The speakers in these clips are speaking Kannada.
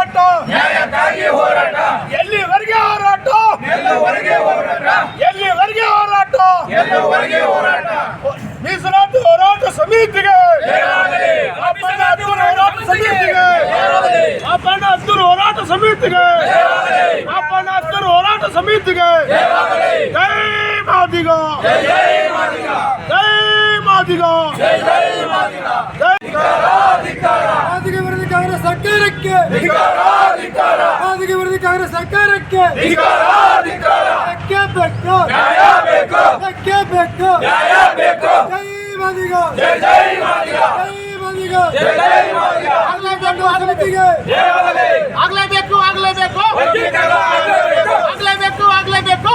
ಹೋರಾಟ. ನ್ಯಾಯಕ್ಕಾಗಿ ಹೋರಾಟ. ಎಲ್ಲಿವರೆಗೆ ಹೋರಾಟ? ಎಲ್ಲವರೆಗೆ ಹೋರಾಟ? ಎಲ್ಲಿವರೆಗೆ ಹೋರಾಟ? ಎಲ್ಲವರೆಗೆ ಹೋರಾಟ? ಮೀಸಲಾತಿ ಹೋರಾಟ ಸಮಿತಿಗೆ. ಅಪ್ಪಣ್ಣ ಹತ್ತೂರು ಹೋರಾಟ ಸಮಿತಿಗೆ. ಅಪ್ಪಣ್ಣ ಹತ್ತೂರು ಹೋರಾಟ ಸಮಿತಿಗೆ. ಅಪ್ಪಣ್ಣ ಹತ್ತೂರು ಹೋರಾಟ ಸಮಿತಿಗೆ. ಜೈ ಮಾದಿಗ. ಜೈ ಜೈ ಮಾದಿಗ. ಜೈ ಮಾದಿಗ. ಜೈ ಜೈ ಮಾದಿಗ. ಜೈ ಧಿಕ್ಕಾರ ಮಾದಿಗೆ ವಿರೋಧಿ ಕಾಂಗ್ರೆಸ್ ಸರ್ಕಾರಕ್ಕೆ. ಖಾಸಗಿ ವಿರೋಧಿ ಕಾಂಗ್ರೆಸ್ ಸರ್ಕಾರಕ್ಕೆ. ಬೇಕು ಬೇಕು ಬೇಕು ಜೈ ಮಾದಿಗ. ಜೈ ಮಾದಿಗ. ಆಗ್ಲೇಬೇಕು ಸಮಿತಿಗೆ. ಆಗ್ಲೇಬೇಕು ಆಗ್ಲೇಬೇಕು. ಆಗಲೇಬೇಕು. ಆಗಲೇಬೇಕು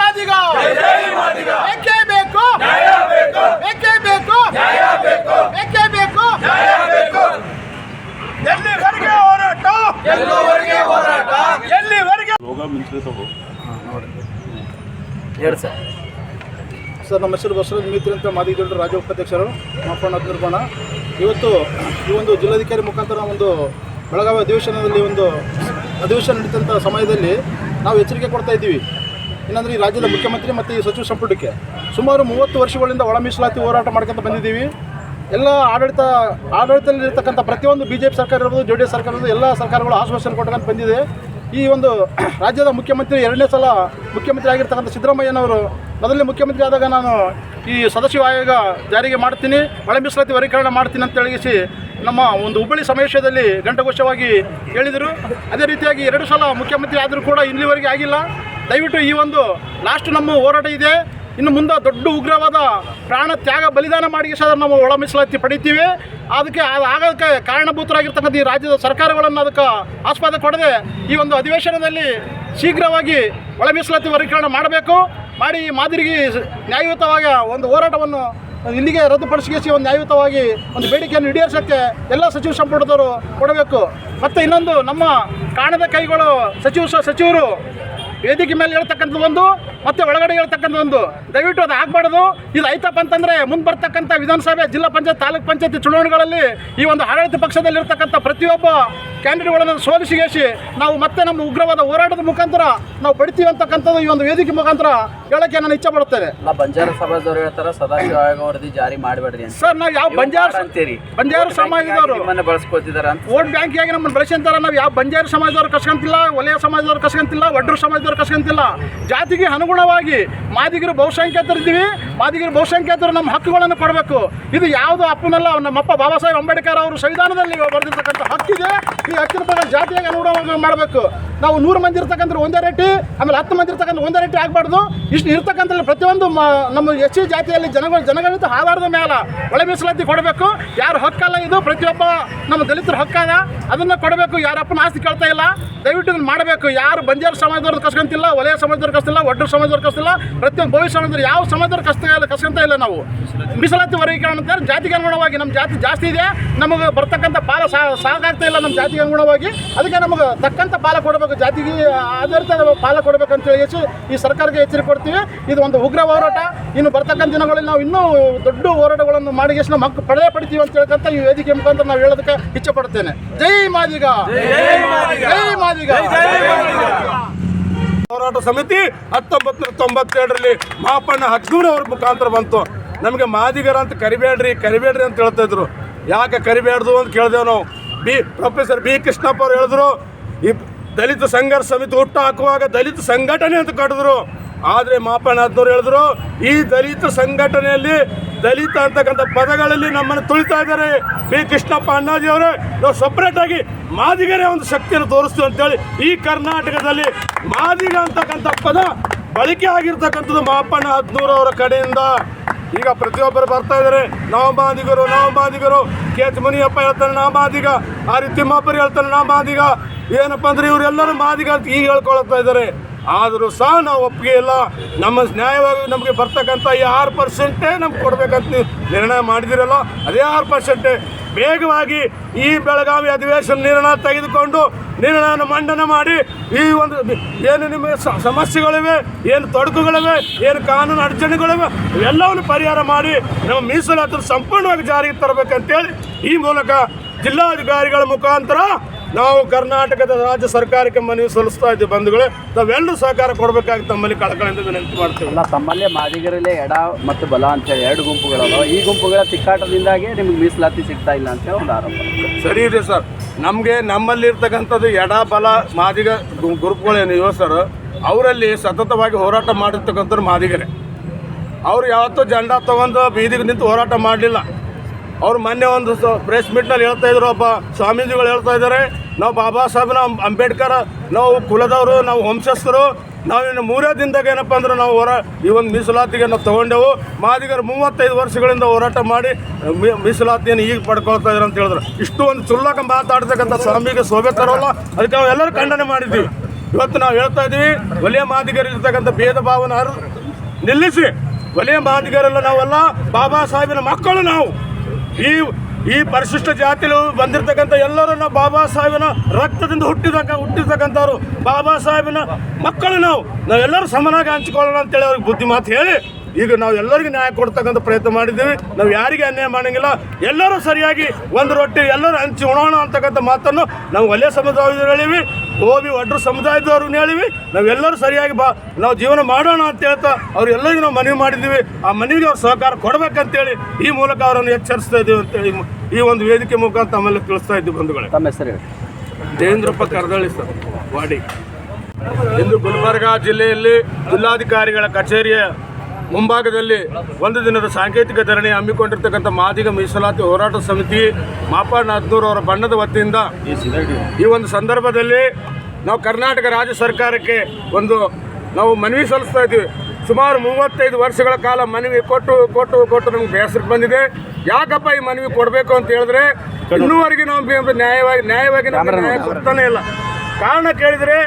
ಮಾದಿಗ ಜೈ ಜೈ ಮಾದಿಗ ಬೇಕೇ? ಬೇಕು. ಬೇಕು? ಬೇಕೇ. ಬೇಕು? ಬೇಕು. ಎಲ್ಲಿವರೆಗೆ ಹೋರಾಟ? ಎಲ್ಲವರೆಗೆ ಹೋರಾಟ? ಎಲ್ಲಿವರೆಗೆ? ಹೇಳಿ ಸರ್. ಸರ್ ನಮ್ಮ ಹೆಸರು ಬಸವರಾಜ್ ಮಿತ್ರ ಅಂತ ಮಾದಿ ದೊಡ್ಡ ರಾಜ್ಯ ಉಪಾಧ್ಯಕ್ಷರು ಮಾಪಣ್ಣ ನಿರ್ಮಾಣ. ಇವತ್ತು ಈ ಒಂದು ಜಿಲ್ಲಾಧಿಕಾರಿ ಮುಖಾಂತರ ಒಂದು ಬೆಳಗಾವಿ ಅಧಿವೇಶನದಲ್ಲಿ ಒಂದು ಅಧಿವೇಶನ ನಡೀತಂಥ ಸಮಯದಲ್ಲಿ ನಾವು ಎಚ್ಚರಿಕೆ ಕೊಡ್ತಾ ಇದ್ದೀವಿ. ಏನಂದರೆ ಈ ರಾಜ್ಯದ ಮುಖ್ಯಮಂತ್ರಿ ಮತ್ತು ಈ ಸಚಿವ ಸಂಪುಟಕ್ಕೆ ಸುಮಾರು ಮೂವತ್ತು ವರ್ಷಗಳಿಂದ ಒಳ ಮೀಸಲಾತಿ ಹೋರಾಟ ಮಾಡ್ಕೊಂತ ಬಂದಿದ್ದೀವಿ. ಎಲ್ಲ ಆಡಳಿತ, ಆಡಳಿತದಲ್ಲಿರ್ತಕ್ಕಂಥ ಪ್ರತಿಯೊಂದು ಬಿ ಜೆ ಪಿ ಸರ್ಕಾರ ಇರ್ಬೋದು, ಜೆ ಡಿ ಎಸ್ ಸರ್ಕಾರ ಇರ್ಬೋದು, ಎಲ್ಲ ಸರ್ಕಾರಗಳು ಆಶ್ವಾಸನೆ ಕೊಟ್ಕೊಂಡು ಬಂದಿದೆ. ಈ ಒಂದು ರಾಜ್ಯದ ಮುಖ್ಯಮಂತ್ರಿ ಎರಡನೇ ಸಲ ಮುಖ್ಯಮಂತ್ರಿ ಆಗಿರ್ತಕ್ಕಂಥ ಸಿದ್ದರಾಮಯ್ಯನವರು ಮೊದಲನೇ ಮುಖ್ಯಮಂತ್ರಿ ಆದಾಗ ನಾನು ಈ ಸದಸ್ಯ ಆಯೋಗ ಜಾರಿಗೆ ಮಾಡ್ತೀನಿ, ಒಳ ಮೀಸಲಾತಿ ವರ್ಗೀಕರಣ ಮಾಡ್ತೀನಿ ಅಂತ ಹೇಳಿಸಿ ನಮ್ಮ ಒಂದು ಹುಬ್ಬಳ್ಳಿ ಸಮಾವೇಶದಲ್ಲಿ ಗಂಟಘೋಷವಾಗಿ ಹೇಳಿದರು. ಅದೇ ರೀತಿಯಾಗಿ ಎರಡು ಸಲ ಮುಖ್ಯಮಂತ್ರಿ ಆದರೂ ಕೂಡ ಇಲ್ಲಿವರೆಗೆ ಆಗಿಲ್ಲ. ದಯವಿಟ್ಟು ಈ ಒಂದು ಲಾಸ್ಟ್ ನಮ್ಮ ಹೋರಾಟ ಇದೆ. ಇನ್ನು ಮುಂದೆ ದೊಡ್ಡ ಉಗ್ರವಾದ ಪ್ರಾಣ ತ್ಯಾಗ ಬಲಿದಾನ ಮಾಡಿ ಸಹ ನಾವು ಒಳ ಮೀಸಲಾತಿ ಪಡಿತೀವಿ. ಅದಕ್ಕೆ ಅದು ಆಗೋದಕ್ಕೆ ಕಾರಣಭೂತರಾಗಿರ್ತಕ್ಕಂಥ ಈ ರಾಜ್ಯದ ಸರ್ಕಾರಗಳನ್ನು ಅದಕ್ಕೆ ಆಸ್ಪದ ಕೊಡದೆ ಈ ಒಂದು ಅಧಿವೇಶನದಲ್ಲಿ ಶೀಘ್ರವಾಗಿ ಒಳ ಮೀಸಲಾತಿ ವರ್ಗೀಕರಣ ಮಾಡಬೇಕು. ಮಾಡಿ ಈ ಮಾದರಿಗೆ ನ್ಯಾಯಯುತವಾಗಿ ಒಂದು ಹೋರಾಟವನ್ನು ಇಲ್ಲಿಗೆ ರದ್ದುಪಡಿಸಿ ಒಂದು ನ್ಯಾಯಯುತವಾಗಿ ಒಂದು ಬೇಡಿಕೆಯನ್ನು ಈಡೇರಿಸೋಕ್ಕೆ ಎಲ್ಲ ಸಚಿವ ಸಂಪುಟದವರು ಕೊಡಬೇಕು. ಮತ್ತು ಇನ್ನೊಂದು ನಮ್ಮ ಕಾಣದ ಕೈಗಳು ಸಚಿವ ಸಚಿವರು ವೇದಿಕೆ ಮೇಲೆ ಹೇಳ್ತಕ್ಕಂಥ ಒಂದು, ಮತ್ತೆ ಒಳಗಡೆ ಹೇಳ್ತಕ್ಕಂಥ ಒಂದು. ದಯವಿಟ್ಟು ಅದು ಆಗಬಾರ್ದು. ಇದು ಐತಪ್ಪ ಅಂತಂದರೆ ಮುಂದೆ ಬರ್ತಕ್ಕಂಥ ವಿಧಾನಸಭೆ, ಜಿಲ್ಲಾ ಪಂಚಾಯತ್, ತಾಲೂಕ್ ಪಂಚಾಯತಿ ಚುನಾವಣೆಗಳಲ್ಲಿ ಈ ಒಂದು ಆಡಳಿತ ಪಕ್ಷದಲ್ಲಿರ್ತಕ್ಕಂಥ ಪ್ರತಿಯೊಬ್ಬ ಕ್ಯಾಂಡಿಡೇಟ್ಗಳನ್ನು ಸೋಲಿಸಿಗೇಸಿ ನಾವು ಮತ್ತೆ ನಮ್ಮ ಉಗ್ರವಾದ ಹೋರಾಟದ ಮುಖಾಂತರ ನಾವು ಪಡಿತೀವಿ ಅಂತಕ್ಕಂಥದ್ದು ಈ ಒಂದು ವೇದಿಕೆ ಮುಖಾಂತರ ಹೇಳಕ್ಕೆ ನಾನು ಇಚ್ಛೆ ಪಡುತ್ತೇನೆ ಬಂಜಾರ ಸಮಾಜದವ್ರು ಹೇಳ್ತಾರೆ ಸದಾಶಿವ ಆಯೋಗ ವರದಿ ಜಾರಿ ಮಾಡಬೇಡ್ರಿ ಸರ್ ನಾವು ಯಾವ ಬಂಜಾರ ಅಂತೀರಿ. ಬಂಜಾರ ಸಮಾಜದವರು. ನಿಮ್ಮನ್ನ ಬಳಸ್ಕೊತಿದಾರ ಅಂತ. ವೋಟ್ ಬ್ಯಾಂಕಿಯಾಗಿ ನಮ್ಮನ್ನು ಬಳಸಿದ್ದಾರೆ ನಾವು ಯಾವ ಬಂಜಾರ ಸಮಾಜದವ್ರು ಕಸ್ಕೊಂತಿಲ್ಲ ವಲಯ ಸಮಾಜದವ್ರು ಕಸ್ಕೊಂತಿಲ್ಲ ಒಡ್ರು ಸಮಾಜದವ್ರು ಕಸ್ಕೊಂತಿಲ್ಲ. ಜಾತಿಗೆ ಅನುಗುಣವಾಗಿ ಮಾದಿಗರು ಬಹುಸಂಖ್ಯಾತರಿದ್ದೀವಿ ಮಾದಿಗರು ಬಹುಸಂಖ್ಯಾತರು ನಮ್ಮ ಹಕ್ಕುಗಳನ್ನು ಕೊಡಬೇಕು. ಇದು ಯಾವುದು ಅಪ್ಪನಲ್ಲ ನಮ್ಮಪ್ಪ ಬಾಬಾ ಸಾಹೇಬ್ ಅಂಬೇಡ್ಕರ್ ಅವರು ಸಂವಿಧಾನದಲ್ಲಿ ಬರೆದಿರ್ತಕ್ಕಂಥ ಹಕ್ಕಿದೆ. ಈ ಹಕ್ಕಿನ ಬಗ್ಗೆ ಜಾತಿಯಾಗಿ ಅನುಗುಣವಾಗಿ ಮಾಡಬೇಕು. ನಾವು ನೂರು ಮಂದಿ ಇರ್ತಕ್ಕಂಥ ಒಂದೇ ರೇಟಿ, ಆಮೇಲೆ ಹತ್ತು ಮಂದಿ ಇರ್ತಕ್ಕಂಥ ಒಂದೇ ರೇಟಿ ಆಗಬಾರ್ದು. ಇಷ್ಟು ಇರ್ತಕ್ಕಂಥ ಪ್ರತಿಯೊಂದು ನಮ್ಮ ಎಸ್ ಸಿ ಜಾತಿಯಲ್ಲಿ ಜನಗಳು ಜನಗಳಂತೂ ಆಧಾರದ ಮೇಲೆ ಒಳ ಮೀಸಲಾತಿ ಕೊಡಬೇಕು. ಯಾರು ಹಕ್ಕಲ್ಲ ಇದು, ಪ್ರತಿಯೊಬ್ಬ ನಮ್ಮ ದಲಿತರ ಹಕ್ಕದ ಅದನ್ನು ಕೊಡಬೇಕು ಯಾರಪ್ಪನ ಆಸ್ತಿ ಕೇಳ್ತಾ ಇಲ್ಲ. ದಯವಿಟ್ಟು ಇದನ್ನು ಮಾಡಬೇಕು. ಯಾರು ಬಂಜಾರ ಸಮಾಜದವ್ರು ಕಸ್ಕೊಂತಿಲ್ಲ, ವಲಯ ಸಮಾಜದವ್ರು ಕಸ್ತಿಲ್ಲ ಒಡ್ಡ ಸಮಾಜದವ್ರು ಕಸ್ತಿಲ್ಲ, ಪ್ರತಿಯೊಂದು ಭವಿಷ್ಯ ಸಮಾಜದವ್ರು ಯಾವ ಸಮಾಜದವ್ರು ಕಷ್ಟ ಕಸ್ಕೊಂತ ಇಲ್ಲ ನಾವು. ಮೀಸಲಾತಿ ವರ್ಗೀಕರಣ ಅಂತ ಹೇಳಿ ಜಾತಿಗೆ ಅನುಗುಣವಾಗಿ ನಮ್ಮ ಜಾತಿ ಜಾಸ್ತಿ ಇದೆ. ನಮಗೆ ಬರ್ತಕ್ಕಂಥ ಪಾಲ ಸಾಕಾಗ್ತಾ ಇಲ್ಲ ನಮ್ಮ ಜಾತಿಗೆ ಅನುಗುಣವಾಗಿ. ಅದಕ್ಕೆ ನಮಗೆ ತಕ್ಕಂಥ ಪಾಲ ಕೊಡಬೇಕು. ಜಾತಿಗೆ ಆಧಾರಿತ ಪಾಲ ಕೊಡಬೇಕು ಅಂತ ಹೇಳಿ ಈ ಸರ್ಕಾರಕ್ಕೆ ಎಚ್ಚರಿಕೆ ಕೊಡ್ತೀವಿ. ಇದು ಒಂದು ಉಗ್ರ ಹೋರಾಟ. ಇನ್ನು ಬರ್ತಕ್ಕಂಥ ದಿನಗಳಲ್ಲಿ ನಾವು ಇನ್ನೂ ದೊಡ್ಡ ಹೋರಾಟಗಳನ್ನು ಮಾಡಿ ಎಷ್ಟು ನಮ್ಮ ಹಕ್ಕು ಪಡೆದೇ ಪಡಿತೀವಿ ಅಂತ ಹೇಳ್ಕಂತ ಈ ವೇದಿಕೆ ಮುಖಾಂತರ ನಾವು ಹೇಳೋದಕ್ಕೆ ಇಚ್ಛೆ ಪಡ್ತೇನೆ ಜೈ ಮಾದಿಗ. ಜೈ ಮಾದಿಗ. ಹೋರಾಟ ಸಮಿತಿ ಹತ್ತೊಂಬತ್ತು ತೊಂಬತ್ತೆರಡರಲ್ಲಿ ಮಾಪಣ್ಣ ಅವ್ರ ಮುಖಾಂತರ ಬಂತು. ನಮಗೆ ಮಾದಿಗರ ಅಂತ ಕರಿಬೇಡ್ರಿ ಕರಿಬೇಡ್ರಿ ಅಂತ ಹೇಳ್ತಾ ಇದ್ರು. ಯಾಕೆ ಕರಿಬೇಡ್ದು ಅಂತ ಕೇಳಿದೆವು ನಾವು. ಬಿ ಪ್ರೊಫೆಸರ್ ಬಿ ಕೃಷ್ಣಪ್ಪ ಅವ್ರು ಹೇಳಿದ್ರು ಈ ದಲಿತ ಸಂಘರ್ಷ ಸಮಿತಿ ಹುಟ್ಟು ಹಾಕುವಾಗ ದಲಿತ ಸಂಘಟನೆ ಅಂತ ಕಟ್ಟಿದ್ರು. ಆದರೆ ಹದ್ನೂರು ಹೇಳಿದ್ರು, ಈ ದಲಿತ ಸಂಘಟನೆಯಲ್ಲಿ ದಲಿತ ಅಂತಕ್ಕಂಥ ಪದಗಳಲ್ಲಿ ನಮ್ಮನ್ನು ತುಳಿತಾ ಇದ್ದಾರೆ. ಬಿ. ಕೃಷ್ಣಪ್ಪ ಅಣ್ಣಾಜಿ ಅವರೇ, ನಾವು ಸಪ್ರೇಟಾಗಿ ಮಾದಿಗರೇ ಒಂದು ಶಕ್ತಿಯನ್ನು ತೋರಿಸ್ತೀವಿ ಅಂತೇಳಿ ಈ ಕರ್ನಾಟಕದಲ್ಲಿ ಮಾದಿಗ ಅಂತಕ್ಕಂಥ ಪದ ಬಳಕೆ ಆಗಿರ್ತಕ್ಕಂಥದ್ದು ಮಾಪಣ್ಣ ಅವರ ಕಡೆಯಿಂದ. ಈಗ ಪ್ರತಿಯೊಬ್ಬರು ಬರ್ತಾ ಇದ್ದಾರೆ, ನಾವು ಮಾದಿಗರು ನಾವು ಮಾದಿಗರು. ಕೆ. ಎಚ್. ಮುನಿಯಪ್ಪ ಹೇಳ್ತಾನೆ ನಾ ಮಾದಿಗ. ಆ ರೀತಿ ತಿಮ್ಮಾಪುರಿ ಹೇಳ್ತಾನೆ ನಾ ಮಾದಿಗ. ಏನಪ್ಪ ಅಂದ್ರೆ ಇವರೆಲ್ಲರೂ ಮಾದಿಗ ಅಂತ ಈಗ ಹೇಳ್ಕೊಳ್ತಾ ಇದ್ದಾರೆ. ಆದರೂ ಸಹ ನಾವು ಒಪ್ಪಿಗೆ ಇಲ್ಲ. ನಮ್ಮ ನ್ಯಾಯವಾಗಿ ನಮಗೆ ಬರ್ತಕ್ಕಂಥ ಈ ಆರು ಪರ್ಸೆಂಟೇ ನಮ್ಗೆ ಕೊಡಬೇಕಂತ ನಿರ್ಣಯ ಮಾಡಿದಿರಲ್ಲ, ಅದೇ ಆರು ಪರ್ಸೆಂಟೇ ಬೇಗವಾಗಿ ಈ ಬೆಳಗಾವಿ ಅಧಿವೇಶನ ನಿರ್ಣಯ ತೆಗೆದುಕೊಂಡು ನಿರ್ಣಯನ ಮಂಡನೆ ಮಾಡಿ ಈ ಒಂದು ಏನು ನಿಮ್ಮ ಸ- ಸಮಸ್ಯೆಗಳಿವೆ, ಏನು ತೊಡಕುಗಳಿವೆ, ಏನು ಕಾನೂನು ಅಡಚಣೆಗಳಿವೆ ಇವೆಲ್ಲವನ್ನು ಪರಿಹಾರ ಮಾಡಿ ನಮ್ಮ ಮೀಸಲಾತಿ ಸಂಪೂರ್ಣವಾಗಿ ಜಾರಿಗೆ ತರಬೇಕಂತೇಳಿ ಈ ಮೂಲಕ ಜಿಲ್ಲಾಧಿಕಾರಿಗಳ ಮುಖಾಂತರ ನಾವು ಕರ್ನಾಟಕದ ರಾಜ್ಯ ಸರ್ಕಾರಕ್ಕೆ ಮನವಿ ಸಲ್ಲಿಸ್ತಾ ಇದ್ದೀವಿ ಬಂಧುಗಳೇ. ತಾವೆಲ್ಲರೂ ಸಹಕಾರ ಕೊಡಬೇಕಾಗಿ ತಮ್ಮಲ್ಲಿ ಕಳಕಳಿಯಿಂದ ವಿನಂತಿ ಮಾಡ್ತೀವಿ. ಅಲ್ಲ ತಮ್ಮಲ್ಲೇ ಮಾದಿಗರಲ್ಲೇ ಎಡ ಮತ್ತು ಬಲ ಅಂತೇಳಿ ಎರಡು ಗುಂಪುಗಳಲ್ಲ ಈ ಗುಂಪುಗಳ ತಿಕ್ಕಾಟದಿಂದಾಗಿ ನಿಮ್ಗೆ ಮೀಸಲಾತಿ ಸಿಗ್ತಾ ಇಲ್ಲ ಅಂತ ಒಂದು ಆರೋಪ. ಸರಿ ಇದೆ ಸರ್. ನಮಗೆ ನಮ್ಮಲ್ಲಿರ್ತಕ್ಕಂಥದ್ದು ಎಡ ಬಲ ಮಾದಿಗ ಗುರುಪುಗಳೇನು ಗ್ರೂಪ್ಗಳೇನಿವೆ ಸರ್ ಅವರಲ್ಲಿ ಸತತವಾಗಿ ಹೋರಾಟ ಮಾಡಿರ್ತಕ್ಕಂಥವ್ರು ಮಾದಿಗರೇ. ಅವ್ರು ಯಾವತ್ತೂ ಜಂಡ ತಗೊಂಡು ಬೀದಿಗೆ ನಿಂತು ಹೋರಾಟ ಮಾಡಲಿಲ್ಲ. ಅವ್ರು ಮೊನ್ನೆ ಒಂದು ಪ್ರೆಸ್ ಮೀಟ್ನಲ್ಲಿ ಹೇಳ್ತಾ ಇದ್ರು ಒಬ್ಬ ಸ್ವಾಮೀಜಿಗಳು ಹೇಳ್ತಾ ಇದ್ದಾರೆ, ನಾವು ಬಾಬಾ ಸಾಹೇಬ್ನ ಅಂ- ಅಂಬೇಡ್ಕರ್, ನಾವು ಕುಲದವರು, ನಾವು ವಂಶಸ್ಥರು, ನಾವು ಇನ್ನು ಮೂರೇ ದಿನದಾಗ ಏನಪ್ಪ ಅಂದ್ರೆ ನಾವು ಹೊರ ಈ ಒಂದು ಮೀಸಲಾತಿಗೆ ನಾವು ತಗೊಂಡೆವು. ಮಾದಿಗರು ಮೂವತ್ತೈದು ವರ್ಷಗಳಿಂದ ಹೋರಾಟ ಮಾಡಿ ಮೀಸಲಾತಿಯನ್ನು ಈಗ ಪಡ್ಕೊಳ್ತಾ ಇದ್ದಾರೆ ಅಂತ ಹೇಳಿದ್ರು. ಇಷ್ಟು ಒಂದು ಚುಲ್ಲಕ ಮಾತಾಡ್ತಕ್ಕಂಥ ಸ್ವಾಮಿಗೆ ಶೋಭೆ ತರೋಲ್ಲ. ಅದಕ್ಕೆ ನಾವು ಎಲ್ಲರೂ ಖಂಡನೆ ಮಾಡಿದ್ದೀವಿ ಇವತ್ತು ನಾವು ಹೇಳ್ತಾ ಇದ್ದೀವಿ ಒಲೆಯ ಮಾದಿಗರಿರ್ತಕ್ಕಂಥ ಭೇದ ಭಾವನ ನಿಲ್ಲಿಸಿ. ಒಲೆಯ ಮಾದಿಗರೆಲ್ಲ ನಾವೆಲ್ಲ, ಬಾಬಾ ಸಾಹೇಬಿನ ಮಕ್ಕಳು ನಾವು. ಈ ಈ ಪರಿಶಿಷ್ಟ ಜಾತಿಲು ಬಂದಿರತಕ್ಕಂಥ ಎಲ್ಲರೂ ನಾವು ಬಾಬಾ ಸಾಹೇಬಿನ ರಕ್ತದಿಂದ ಹುಟ್ಟಿದಕ್ಕ ಹುಟ್ಟಿರ್ತಕ್ಕಂಥವ್ರು ಬಾಬಾ ಸಾಹೇಬಿನ ಮಕ್ಕಳು ನಾವು. ನಾವೆಲ್ಲರೂ ಸಮನಾಗಿ ಹಂಚಿಕೊಳ್ಳೋಣ ಅಂತೇಳಿ ಅವ್ರಿಗೆ ಬುದ್ಧಿ ಮಾತು ಹೇಳಿ. ಈಗ ನಾವು ಎಲ್ಲರಿಗೂ ನ್ಯಾಯ ಕೊಡ್ತಕ್ಕಂಥ ಪ್ರಯತ್ನ ಮಾಡಿದ್ದೀವಿ. ನಾವು ಯಾರಿಗೆ ಅನ್ಯಾಯ ಮಾಡಂಗಿಲ್ಲ. ಎಲ್ಲರೂ ಸರಿಯಾಗಿ ಒಂದು ರೊಟ್ಟಿ ಎಲ್ಲರೂ ಹಂಚಿ ಉಣೋಣ ಅಂತಕ್ಕಂಥ ಮಾತನ್ನು ನಾವು ಒಳ್ಳೆಯ ಸಮುದ್ರ ಹೇಳಿವಿ. ಓಬಿ ಒಡ್ರು ಸಮುದಾಯದವ್ರನ್ನ ಹೇಳಿವಿ ನಾವೆಲ್ಲರೂ ಸರಿಯಾಗಿ ಬಾ ನಾವು ಜೀವನ ಮಾಡೋಣ ಅಂತ ಹೇಳ್ತಾ ಅವ್ರೆಲ್ಲರಿಗೂ ನಾವು ಮನವಿ ಮಾಡಿದ್ದೀವಿ ಆ ಮನವಿಗೆ ಅವ್ರು ಸಹಕಾರ ಕೊಡಬೇಕಂತೇಳಿ ಈ ಮೂಲಕ ಅವರನ್ನು ಎಚ್ಚರಿಸ್ತಾ ಇದ್ದೀವಿ ಅಂತೇಳಿ ಈ ಒಂದು ವೇದಿಕೆ ಮುಖಾಂತರ ಆಮೇಲೆ ತಿಳಿಸ್ತಾ ಇದ್ದೀವಿ ಬಂಧುಗಳೇ. ತಮ್ಮ ಹೆಸರು ದೇವೇಂದ್ರಪ್ಪ ಕರ್ದಳ್ಳಿ ಸರ್ ವಾಡಿ. ಇಂದು ಗುಲ್ಬರ್ಗ ಜಿಲ್ಲೆಯಲ್ಲಿ ಜಿಲ್ಲಾಧಿಕಾರಿಗಳ ಕಚೇರಿಯ ಮುಂಭಾಗದಲ್ಲಿ ಒಂದು ದಿನದ ಸಾಂಕೇತಿಕ ಧರಣಿ ಹಮ್ಮಿಕೊಂಡಿರ್ತಕ್ಕಂಥ ಮಾದಿಗ ಮೀಸಲಾತಿ ಹೋರಾಟ ಸಮಿತಿ ಮಾಪಾಡ್ ನಾದ್ನೂರ್ ಅವರ ಬಣ್ಣದ ವತಿಯಿಂದ ಈ ಒಂದು ಸಂದರ್ಭದಲ್ಲಿ ನಾವು ಕರ್ನಾಟಕ ರಾಜ್ಯ ಸರ್ಕಾರಕ್ಕೆ ಒಂದು ನಾವು ಮನವಿ ಸಲ್ಲಿಸ್ತಾ ಇದ್ದೀವಿ. ಸುಮಾರು ಮೂವತ್ತೈದು ವರ್ಷಗಳ ಕಾಲ ಮನವಿ ಕೊಟ್ಟು ಕೊಟ್ಟು ಕೊಟ್ಟು ನಮ್ಗೆ ಬೇಸರಕ್ಕೆ ಬಂದಿದೆ. ಯಾಕಪ್ಪ ಈ ಮನವಿ ಕೊಡಬೇಕು ಅಂತ ಹೇಳಿದ್ರೆ ಇನ್ನೂವರೆಗೆ ನಾವು ನ್ಯಾಯವಾಗಿ ನ್ಯಾಯವಾಗಿ ನ್ಯಾಯ ಕೊಡ್ತಾನೆ ಇಲ್ಲ. ಕಾರಣ ಕೇಳಿದರೆ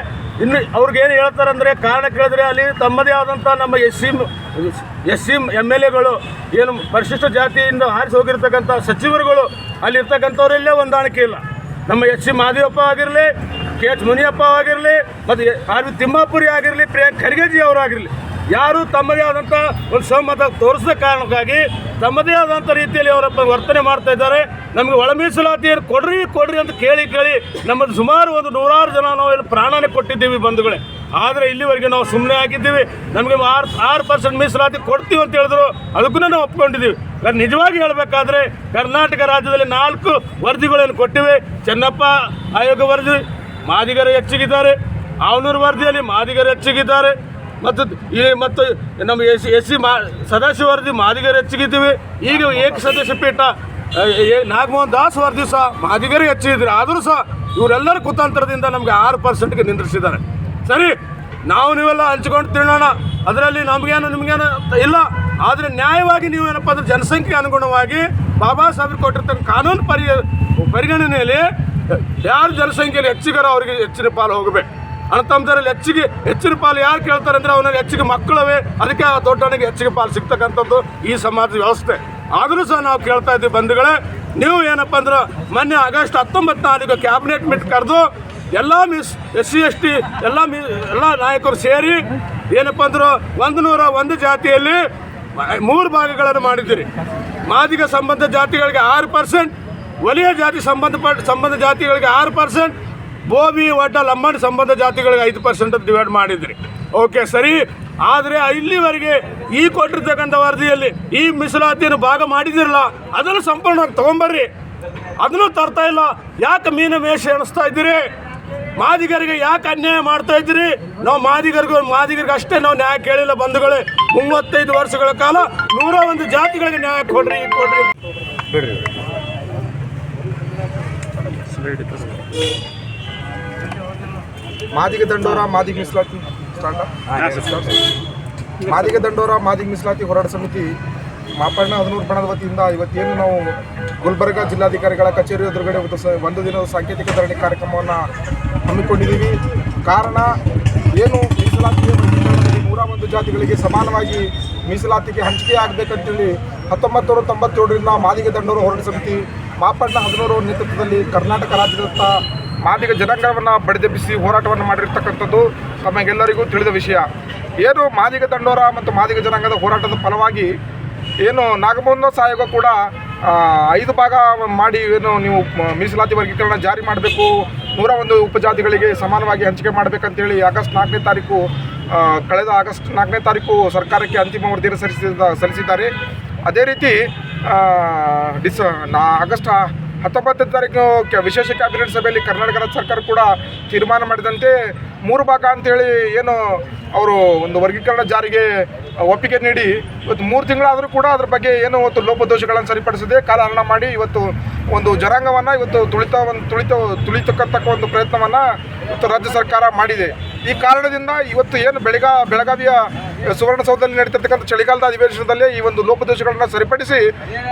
ಇನ್ನು ಅವ್ರಿಗೆ ಏನು ಹೇಳ್ತಾರೆ ಅಂದರೆ ಕಾರಣ ಕೇಳಿದ್ರೆ ಅಲ್ಲಿ ತಮ್ಮದೇ ಆದಂಥ ನಮ್ಮ S C S C M L ಎಗಳು ಏನು ಪರಿಶಿಷ್ಟ ಜಾತಿಯಿಂದ ಹಾರಿಸಿ ಹೋಗಿರ್ತಕ್ಕಂಥ ಸಚಿವರುಗಳು ಅಲ್ಲಿ ಇರ್ತಕ್ಕಂಥವರಲ್ಲೇ ಹೊಂದಾಣಿಕೆ ಇಲ್ಲ. ನಮ್ಮ ಎಸ್ ಸಿ ಮಾದೇವಪ್ಪ ಆಗಿರಲಿ, ಕೆ ಎಚ್ ಮುನಿಯಪ್ಪ ಆಗಿರಲಿ, ಮತ್ತು ಆರ್ ವಿ ತಿಮ್ಮಾಪುರಿ ಆಗಿರಲಿ, ಪ್ರಿಯಾಂಕ್ ಖರ್ಗೆಜಿ ಅವರಾಗಿರಲಿ ಯಾರು ತಮ್ಮದೇ ಆದಂಥ ಒಂದು ಸಹಮತ ತೋರಿಸಿದ ಕಾರಣಕ್ಕಾಗಿ ತಮ್ಮದೇ ಆದಂಥ ರೀತಿಯಲ್ಲಿ ಅವರಪ್ಪ ವರ್ತನೆ ಮಾಡ್ತಾ ಇದ್ದಾರೆ. ನಮಗೆ ಒಳ ಮೀಸಲಾತಿಯನ್ನು ಕೊಡ್ರಿ ಕೊಡ್ರಿ ಅಂತ ಕೇಳಿ ಕೇಳಿ ನಮ್ಮದು ಸುಮಾರು ಒಂದು ನೂರಾರು ಜನ ನಾವು ಇಲ್ಲಿ ಪ್ರಾಣನೇ ಕೊಟ್ಟಿದ್ದೀವಿ ಬಂಧುಗಳೇ. ಆದರೆ ಇಲ್ಲಿವರೆಗೆ ನಾವು ಸುಮ್ಮನೆ ಆಗಿದ್ದೀವಿ. ನಮಗೆ ಆರು ಆರು ಪರ್ಸೆಂಟ್ ಮೀಸಲಾತಿ ಕೊಡ್ತೀವಿ ಅಂತ ಹೇಳಿದ್ರು. ಅದಕ್ಕೂ ನಾವು ಒಪ್ಕೊಂಡಿದ್ದೀವಿ. ನಿಜವಾಗಿ ಹೇಳಬೇಕಾದ್ರೆ ಕರ್ನಾಟಕ ರಾಜ್ಯದಲ್ಲಿ ನಾಲ್ಕು ವರದಿಗಳನ್ನು ಕೊಟ್ಟಿವೆ. ಚೆನ್ನಪ್ಪ ಆಯೋಗ ವರದಿ, ಮಾದಿಗರು ಹೆಚ್ಚಿಗಿದ್ದಾರೆ. ಆವನೂರು ವರದಿಯಲ್ಲಿ ಮಾದಿಗರು ಹೆಚ್ಚಿಗಿದ್ದಾರೆ. ಮತ್ತು ಈ ಮತ್ತು ನಮ್ಮ ಎಸ್ ಎಸ್ ಸಿ ಮಾ ಸದಾಶಿವ ವರದಿ ಮಾದಿಗರು ಹೆಚ್ಚಿಗಿದ್ದೀವಿ. ಈಗ ಏಕ ಸದಸ್ಯ ಪೀಠ ನಾಗಮೋಹನ್ ದಾಸ್ ವರದಿ ಸಹ ಮಾದಿಗರು ಹೆಚ್ಚಿದ್ರು ಆದರೂ ಸಹ ಇವರೆಲ್ಲರ ಕುತಾಂತರದಿಂದ ನಮಗೆ ಆರು ಪರ್ಸೆಂಟ್ಗೆ ನಿಂದ್ರಿಸಿದ್ದಾರೆ. ಸರಿ, ನಾವು ನೀವೆಲ್ಲ ಹಂಚ್ಕೊಂಡು ತಿನ್ನೋಣ. ಅದರಲ್ಲಿ ನಮಗೇನು ನಿಮಗೇನು ಇಲ್ಲ. ಆದರೆ ನ್ಯಾಯವಾಗಿ ನೀವು ಏನಪ್ಪ ಅಂದ್ರೆ ಜನಸಂಖ್ಯೆಗೆ ಅನುಗುಣವಾಗಿ ಬಾಬಾ ಸಾಹೇಬ್ರು ಕೊಟ್ಟಿರ್ತಕ್ಕಂಥ ಕಾನೂನು ಪರಿ ಪರಿಗಣನೆಯಲ್ಲಿ ಯಾರು ಜನಸಂಖ್ಯೆಯಲ್ಲಿ ಹೆಚ್ಚಿಗಾರ ಅವರಿಗೆ ಹೆಚ್ಚಿನ ಪಾಲು ಹೋಗಬೇಕು. ಅಣ್ಣತಮ್ಮದರಲ್ಲಿ ಹೆಚ್ಚಿಗೆ ಹೆಚ್ಚಿನ ಪಾಲು ಯಾರು ಕೇಳ್ತಾರೆ ಅಂದರೆ ಅವನಲ್ಲಿ ಹೆಚ್ಚಿಗೆ ಮಕ್ಕಳವೇ. ಅದಕ್ಕೆ ಆ ದೊಡ್ಡವನಿಗೆ ಹೆಚ್ಚಿಗೆ ಪಾಲು ಸಿಗ್ತಕ್ಕಂಥದ್ದು ಈ ಸಮಾಜದ ವ್ಯವಸ್ಥೆ. ಆದರೂ ಸಹ ನಾವು ಕೇಳ್ತಾ ಇದ್ದೀವಿ ಬಂಧುಗಳೇ, ನೀವು ಏನಪ್ಪ ಅಂದ್ರೆ ಮೊನ್ನೆ ಆಗಸ್ಟ್ ಹತ್ತೊಂಬತ್ತು ತಾರೀಕು ಕ್ಯಾಬಿನೆಟ್ ಮೀಟ್ ಕರೆದು ಎಲ್ಲ ಮಿಸ್, ಎಸ್ ಸಿ, ಎಸ್ ಟಿ, ಎಲ್ಲ ಮಿ, ಎಲ್ಲ ನಾಯಕರು ಸೇರಿ ಏನಪ್ಪ ಅಂದ್ರೆ ಒಂದು ನೂರ ಒಂದು ಜಾತಿಯಲ್ಲಿ ಮೂರು ಭಾಗಗಳನ್ನು ಮಾಡಿದ್ದೀರಿ. ಮಾದಿಗ ಸಂಬಂಧ ಜಾತಿಗಳಿಗೆ ಆರು ಪರ್ಸೆಂಟ್ ಒಲಿಯ ಜಾತಿ ಸಂಬಂಧಪಟ್ಟ, ಸಂಬಂಧ ಜಾತಿಗಳಿಗೆ ಆರು ಪರ್ಸೆಂಟ್ ಬೋಬಿ ಒಟ್ಟ ಲಂಬಾಣಿ ಸಂಬಂಧ ಜಾತಿಗಳಿಗೆ ಐದು ಪರ್ಸೆಂಟ್ ಡಿವೈಡ್ ಮಾಡಿದ್ರಿ. ಓಕೆ ಸರಿ? ಆದರೆ ಇಲ್ಲಿವರೆಗೆ ಈ ಕೊಟ್ಟಿರ್ತಕ್ಕಂಥ ವರದಿಯಲ್ಲಿ ಈ ಮೀಸಲಾತಿಯನ್ನು ಭಾಗ ಮಾಡಿದಿರಲ್ಲ ಅದನ್ನು ಸಂಪೂರ್ಣವಾಗಿ ತಗೊಂಬರ್ರಿ. ಅದನ್ನು ತರ್ತಾ ಇಲ್ಲ. ಯಾಕೆ ಮೀನ ಮೇಷ ಎಣಿಸ್ತಾ ಇದ್ದೀರಿ? ಮಾದಿಗರಿಗೆ ಯಾಕೆ ಅನ್ಯಾಯ ಮಾಡ್ತಾ ಇದ್ದೀರಿ? ನಾವು ಮಾದಿಗರಿಗೂ, ಮಾದಿಗರಿಗೆ ಅಷ್ಟೇ ನಾವು ನ್ಯಾಯ ಕೇಳಿಲ್ಲ ಬಂಧುಗಳೇ. ಮೂವತ್ತೈದು ವರ್ಷಗಳ ಕಾಲ ನೂರ ಒಂದು ಜಾತಿಗಳಿಗೆ ನ್ಯಾಯ ಕೊಡ್ರಿ ಕೊಡ್ರಿ. ಮಾದಿಗ ದಂಡೋರ ಮಾದಿಗ ಮೀಸಲಾತಿ ಮಾದಿಗ ದಂಡೋರ ಮಾದಿಗ ಮೀಸಲಾತಿ ಹೋರಾಟ ಸಮಿತಿ ಮಾಪಣ್ಣ ಹದಿನೂರು ಬಣದ ವತಿಯಿಂದ ಇವತ್ತೇನು ನಾವು ಗುಲ್ಬರ್ಗ ಜಿಲ್ಲಾಧಿಕಾರಿಗಳ ಕಚೇರಿ ಎದುರುಗಡೆ ಒಂದು ಒಂದು ದಿನದ ಸಾಂಕೇತಿಕ ಧರಣಿ ಕಾರ್ಯಕ್ರಮವನ್ನು ಹಮ್ಮಿಕೊಂಡಿದ್ದೀವಿ. ಕಾರಣ ಏನು ಮೀಸಲಾತಿ ನೂರ ಒಂದು ಜಾತಿಗಳಿಗೆ ಸಮಾನವಾಗಿ ಮೀಸಲಾತಿಗೆ ಹಂಚಿಕೆ ಆಗಬೇಕಂತೇಳಿ ಹತ್ತೊಂಬತ್ತು ನೂರ ತೊಂಬತ್ತೇಳರಿಂದ ಮಾದಿಗ ದಂಡೋರ ಹೋರಾಟ ಸಮಿತಿ ಮಾಪಣ್ಣ ಹದಿನೂರು ನೇತೃತ್ವದಲ್ಲಿ ಕರ್ನಾಟಕ ರಾಜ್ಯದತ್ತ ಮಾದಿಗ ಜನಾಂಗವನ್ನು ಬಡಿದೆಬ್ಬಿಸಿ ಹೋರಾಟವನ್ನು ಮಾಡಿರ್ತಕ್ಕಂಥದ್ದು ತಮಗೆಲ್ಲರಿಗೂ ತಿಳಿದ ವಿಷಯ. ಏನು ಮಾದಿಗ ದಂಡೋರ ಮತ್ತು ಮಾದಿಗ ಜನಾಂಗದ ಹೋರಾಟದ ಫಲವಾಗಿ ಏನು ನಾಗಮೋಹನ ಆಯೋಗ ಕೂಡ ಐದು ಭಾಗ ಮಾಡಿ ಏನು ನೀವು ಮೀಸಲಾತಿ ವರ್ಗೀಕರಣ ಜಾರಿ ಮಾಡಬೇಕು, ನೂರ ಒಂದು ಉಪಜಾತಿಗಳಿಗೆ ಸಮಾನವಾಗಿ ಹಂಚಿಕೆ ಮಾಡಬೇಕಂತೇಳಿ ಆಗಸ್ಟ್ ನಾಲ್ಕನೇ ತಾರೀಕು ಕಳೆದ ಆಗಸ್ಟ್ ನಾಲ್ಕನೇ ತಾರೀಕು ಸರ್ಕಾರಕ್ಕೆ ಅಂತಿಮ ವರದಿಯನ್ನು ಸಲ್ಲಿಸಿದ ಸಲ್ಲಿಸಿದ್ದಾರೆ. ಅದೇ ರೀತಿ ಡಿಸ ನಾ ಆಗಸ್ಟ್ ಹತ್ತೊಂಬತ್ತನೇ ತಾರೀಕು ವಿಶೇಷ ಕ್ಯಾಬಿನೆಟ್ ಸಭೆಯಲ್ಲಿ ಕರ್ನಾಟಕ ರಾಜ್ಯ ಸರ್ಕಾರ ಕೂಡ ತೀರ್ಮಾನ ಮಾಡಿದಂತೆ ಮೂರು ಭಾಗ ಅಂತೇಳಿ ಏನು ಅವರು ಒಂದು ವರ್ಗೀಕರಣ ಜಾರಿಗೆ ಒಪ್ಪಿಗೆ ನೀಡಿ, ಇವತ್ತು ಮೂರು ತಿಂಗಳಾದರೂ ಕೂಡ ಅದ್ರ ಬಗ್ಗೆ ಏನು ಇವತ್ತು ಲೋಪದೋಷಗಳನ್ನು ಸರಿಪಡಿಸದೆ ಕಾಲಹರಣ ಮಾಡಿ ಇವತ್ತು ಒಂದು ಜನಾಂಗವನ್ನು ಇವತ್ತು ತುಳಿತ ಒಂದು ತುಳಿತ ತುಳಿತಕ್ಕಂಥ ಒಂದು ಪ್ರಯತ್ನವನ್ನು ಇವತ್ತು ರಾಜ್ಯ ಸರ್ಕಾರ ಮಾಡಿದೆ. ಈ ಕಾರಣದಿಂದ ಇವತ್ತು ಏನು ಬೆಳಗಾ ಬೆಳಗಾವಿಯ ಸುವರ್ಣಸೌಧದಲ್ಲಿ ನಡೀತಿರ್ತಕ್ಕಂಥ ಚಳಿಗಾಲದ ಅಧಿವೇಶನದಲ್ಲಿ ಈ ಒಂದು ಲೋಪದೋಷಗಳನ್ನು ಸರಿಪಡಿಸಿ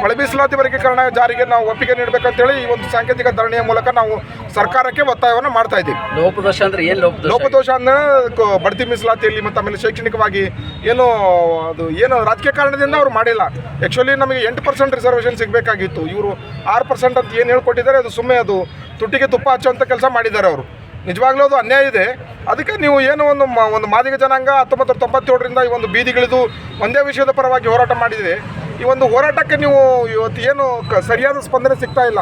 ಮಳೆ ಮೀಸಲಾತಿ ವರ್ಗೀಕರಣ ಜಾರಿಗೆ ನಾವು ಒಪ್ಪಿಗೆ ನೀಡಬೇಕಂತೇಳಿ ಈ ಒಂದು ಸಾಂಕೇತಿಕ ಧರಣಿಯ ಮೂಲಕ ನಾವು ಸರ್ಕಾರಕ್ಕೆ ಒತ್ತಾಯವನ್ನು ಮಾಡ್ತಾ ಇದ್ದೀವಿ. ಲೋಪದೋಷ ಅಂದ್ರೆ ಏನು ಲೋಪದೋಷ? ಅಂದ್ರೆ ಬಡ್ತಿ ಮೀಸಲಾತಿಯಲ್ಲಿ ಮತ್ತು ಆಮೇಲೆ ಶೈಕ್ಷಣಿಕವಾಗಿ ಏನು ಅದು ಏನು ರಾಜಕೀಯ ಕಾರಣದಿಂದ ಅವರು ಮಾಡಿಲ್ಲ. ಆ್ಯಕ್ಚುಲಿ ನಮಗೆ ಎಂಟು ಪರ್ಸೆಂಟ್ ರಿಸರ್ವೇಷನ್ ಸಿಗಬೇಕಾಗಿತ್ತು. ಇವರು ಆರು ಪರ್ಸೆಂಟ್ ಅಂತ ಏನು ಹೇಳ್ಕೊಟ್ಟಿದ್ದಾರೆ ಅದು ಸುಮ್ಮನೆ ಅದು ತುಟ್ಟಿಗೆ ತುಪ್ಪ ಹಚ್ಚುವಂಥ ಕೆಲಸ ಮಾಡಿದ್ದಾರೆ ಅವರು. ನಿಜವಾಗ್ಲೂ ಅದು ಅನ್ಯಾಯ ಇದೆ. ಅದಕ್ಕೆ ನೀವು ಏನು ಒಂದು ಮ- ಒಂದು ಮಾದಿಗ ಜನಾಂಗ ಹತ್ತೊಂಬತ್ತು ತೊಂಬತ್ತೇಳರಿಂದ ಈ ಒಂದು ಬೀದಿಗಿಳಿದು ಒಂದೇ ವಿಷಯದ ಪರವಾಗಿ ಹೋರಾಟ ಮಾಡಿದೆ. ಈ ಒಂದು ಹೋರಾಟಕ್ಕೆ ನೀವು ಇವತ್ತು ಏನು ಕ ಸರಿಯಾದ ಸ್ಪಂದನೆ ಸಿಗ್ತಾ ಇಲ್ಲ.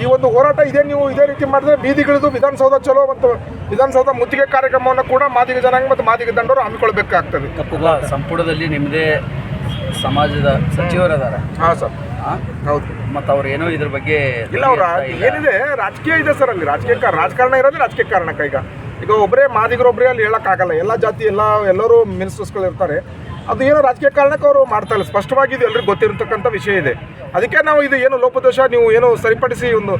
ಈ ಒಂದು ಹೋರಾಟ ಇದೇ ನೀವು ಇದೇ ರೀತಿ ಮಾಡಿದ್ರೆ ಬೀದಿಗಿಳಿದು ವಿಧಾನಸೌಧ ಚಲೋ ಮತ್ತು ವಿಧಾನಸೌಧ ಮುತ್ತಿಗೆ ಕಾರ್ಯಕ್ರಮವನ್ನು ಕೂಡ ಮಾದಿಗ ಜನಾಂಗ ಮತ್ತು ಮಾದಿಗ ದಂಡರು ಹಮ್ಮಿಕೊಳ್ಬೇಕಾಗ್ತದೆ ಸಂಪುಟದಲ್ಲಿ ನಿಮ್ಮದೇ ಸಮಾಜದ ಸಚಿವರದಾರ ಹಾಂ ಸರ್. ಹೌದು. ಮತ್ತು ಅವ್ರು ಏನೋ ಇದ್ರ ಬಗ್ಗೆ ಇಲ್ಲ ಅವ್ರ ಏನಿದೆ? ರಾಜಕೀಯ ಇದೆ ಸರ್ ಅಲ್ಲಿ. ರಾಜಕೀಯ ರಾಜಕಾರಣ ಇರೋದೇ ರಾಜಕೀಯ ಕಾರಣಕ್ಕೆ ಈಗ. ಈಗ ಒಬ್ಬರೇ ಮಾದಿಗರೊಬ್ಬರೇ ಅಲ್ಲಿ ಹೇಳೋಕ್ಕಾಗಲ್ಲ. ಎಲ್ಲ ಜಾತಿ ಎಲ್ಲ ಎಲ್ಲರೂ ಮಿನಿಸ್ಟರ್ಸ್ಗಳು ಇರ್ತಾರೆ. ಅದು ಏನೋ ರಾಜಕೀಯ ಕಾರಣಕ್ಕೆ ಅವರು ಮಾಡ್ತಾ ಇಲ್ಲ. ಸ್ಪಷ್ಟವಾಗಿ ಇದು ಎಲ್ರಿಗೂ ಗೊತ್ತಿರತಕ್ಕಂಥ ವಿಷಯ ಇದೆ. ಅದಕ್ಕೆ ನಾವು ಇದು ಏನು ಲೋಪದೋಷ ನೀವು ಏನು ಸರಿಪಡಿಸಿ ಒಂದು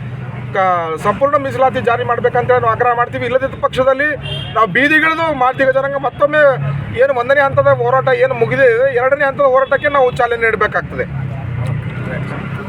ಸಂಪೂರ್ಣ ಮೀಸಲಾತಿ ಜಾರಿ ಮಾಡ್ಬೇಕಂತ ನಾವು ಆಗ್ರಹ ಮಾಡ್ತೀವಿ. ಇಲ್ಲದಿದ್ದ ಪಕ್ಷದಲ್ಲಿ ನಾವು ಬೀದಿಗಿಳಿದು ಮಾದಿಗ ಜನಾಂಗ ಮತ್ತೊಮ್ಮೆ ಏನು ಒಂದನೇ ಹಂತದ ಹೋರಾಟ ಏನು ಮುಗಿದಿದೆ ಎರಡನೇ ಹಂತದ ಹೋರಾಟಕ್ಕೆ ನಾವು ಚಾಲನೆ ನೀಡಬೇಕಾಗ್ತದೆ.